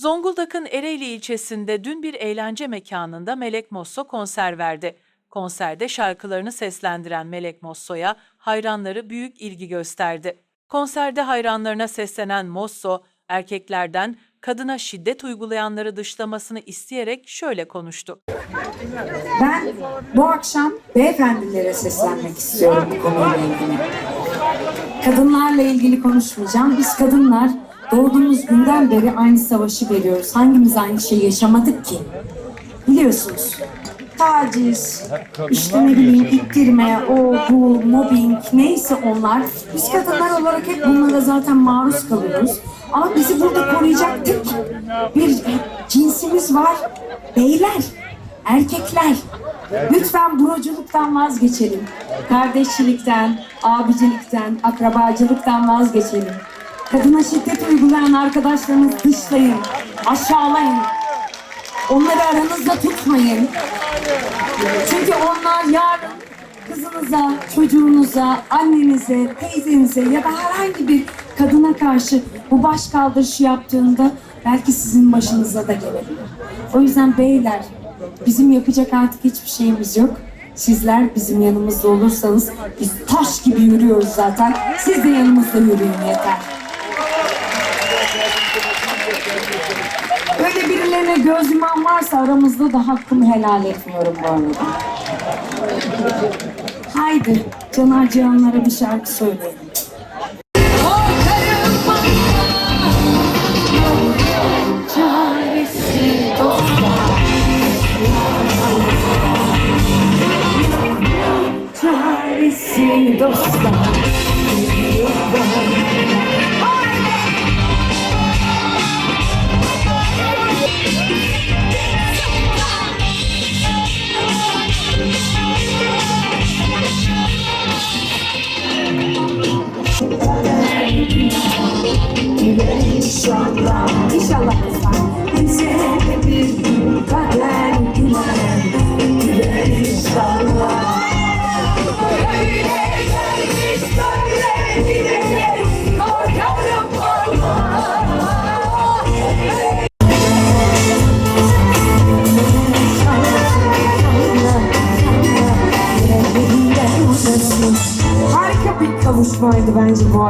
Zonguldak'ın Ereğli ilçesinde dün bir eğlence mekanında Melek Mosso konser verdi. Konserde şarkılarını seslendiren Melek Mosso'ya hayranları büyük ilgi gösterdi. Konserde hayranlarına seslenen Mosso, erkeklerden kadına şiddet uygulayanları dışlamasını isteyerek şöyle konuştu. Ben bu akşam beyefendilere seslenmek istiyorum bu konuyla ilgili. Kadınlarla ilgili konuşmayacağım. Biz kadınlar doğduğumuz günden beri aynı savaşı veriyoruz. Hangimiz aynı şeyi yaşamadık ki? Biliyorsunuz. Taciz, işte ne bileyim ittirme, o bu, mobbing neyse onlar. Biz kadınlar olarak hep bunlara zaten maruz kalıyoruz. Ama bizi burada koruyacak tek bir cinsimiz var. Beyler, erkekler. Lütfen broculuktan vazgeçelim. Kardeşçilikten, abicilikten, akrabacılıktan vazgeçelim. Kadına şiddet uygulayan arkadaşlarınızı dışlayın, aşağılayın. Onları aranızda tutmayın. Çünkü onlar yarın kızınıza, çocuğunuza, annenize, teyzenize ya da herhangi bir kadına karşı bu baş kaldırışı yaptığında belki sizin başınıza da gelebilir. O yüzden beyler bizim yapacak artık hiçbir şeyimiz yok. Sizler bizim yanımızda olursanız biz taş gibi yürüyoruz zaten. Siz de yanımızda yürüyün yeter. Öyle birilerine göz yuman varsa aramızda da hakkımı helal etmiyorum bu arada. Haydi Caner Cihanlara bir şarkı söyleyelim. Çaresi dostlar. Dostlar. İnşallah, inşallah kızlar Bize bir gün kader güler Güler inşallah. Öyle gelmiş böyle gidecek Korkarım Harika bir kavuşmaydı bence bu arada.